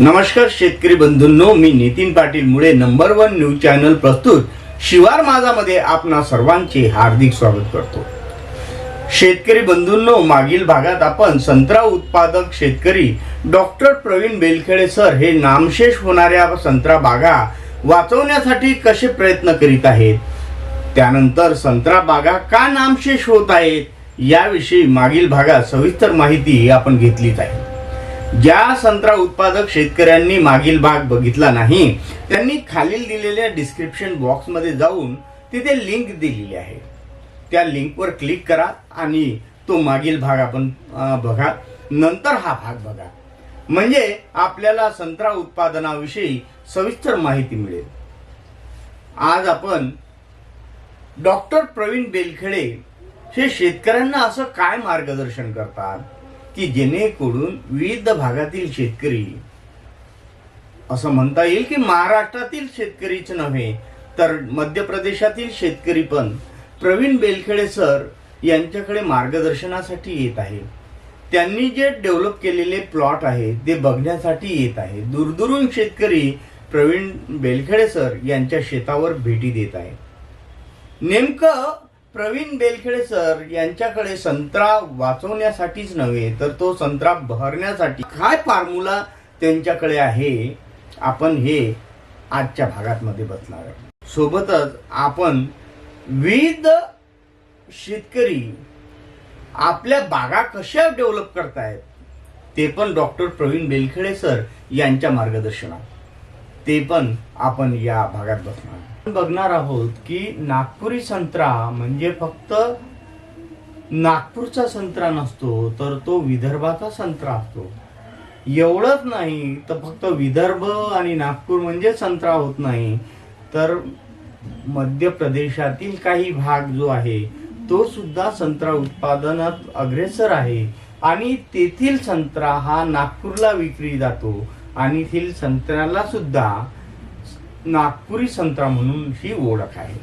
नमस्कार शेतकरी बंधूंनो मी नितीन पाटील मुळे नंबर वन न्यूज चॅनल प्रस्तुत शिवार माझामध्ये आपणा सर्वांचे हार्दिक स्वागत करतो. शेतकरी बंधूंनो मागील भागात आपण संत्रा उत्पादक शेतकरी डॉक्टर प्रवीण बेलखेडे सर हे नामशेष होणाऱ्या संत्रा बागा वाचवण्यासाठी कसे प्रयत्न करीत आहेत? त्यानंतर संत्रा बागा का नामशेष होत आहेत? याविषयी मागील भागात सविस्तर माहिती आपण घेतलीच आहे. ज्या संत्रा उत्पादक शेतकऱ्यांनी मागील भाग बघितला नाही त्यांनी खालील दिलेल्या डिस्क्रिप्शन बॉक्समध्ये जाऊन तिथे लिंक दिलेली आहे. त्या लिंकवर क्लिक करा आणि तो मागील भाग आपण बघा. नंतर हा भाग बघा. म्हणजे आपल्याला संत्रा उत्पादनाविषयी सविस्तर माहिती मिळेल. आज आपण डॉक्टर प्रवीण बेलखेडे हे शेतकऱ्यांना असं काय मार्गदर्शन करतात? की जेणेकरून विविध भागातील शेतकरी असं म्हणता येईल की महाराष्ट्रातील शेतकरीच नव्हे तर मध्य प्रदेशातील शेतकरी पण प्रवीण बेलखेडे सर यांच्याकडे मार्गदर्शनासाठी येत आहे. त्यांनी जे डेव्हलप केलेले प्लॉट आहे ते बघण्यासाठी येत आहे. दूरदूरून शेतकरी प्रवीण बेलखेडे सर यांच्या शेतावर भेटी देत आहे. नेमकं प्रवीण बेलखेडे सर यांच्याकडे संत्रा वाचवण्यासाठीच नव्हे तर तो संत्रा भरण्यासाठी काय फॉर्म्युला त्यांच्याकडे आहे आपण हे आजच्या भागातमध्ये बसणार आहे सोबतच आपण विविध शेतकरी आपल्या बागा कशा डेव्हलप करतायत ते पण डॉक्टर प्रवीण बेलखेडे सर यांच्या मार्गदर्शनात. ते पण आपण या भागात बसणार बघणार आहोत की नागपुरी संत्रा म्हणजे फक्त नागपूरचा संत्रा नसतो तर तो विदर्भाचा संत्रा असतो. एवढंच नाही तर फक्त विदर्भ आणि नागपूर म्हणजे संत्रा होत नाही. तर मध्य प्रदेशातील काही भाग जो आहे तो सुद्धा संत्रा उत्पादनात अग्रेसर आहे. आणि तेथील संत्रा हा नागपूरला विक्री जातो आणि तेथील संत्र्याला सुद्धा नागपुरी संत्रा म्हणून ही ओळख आहे.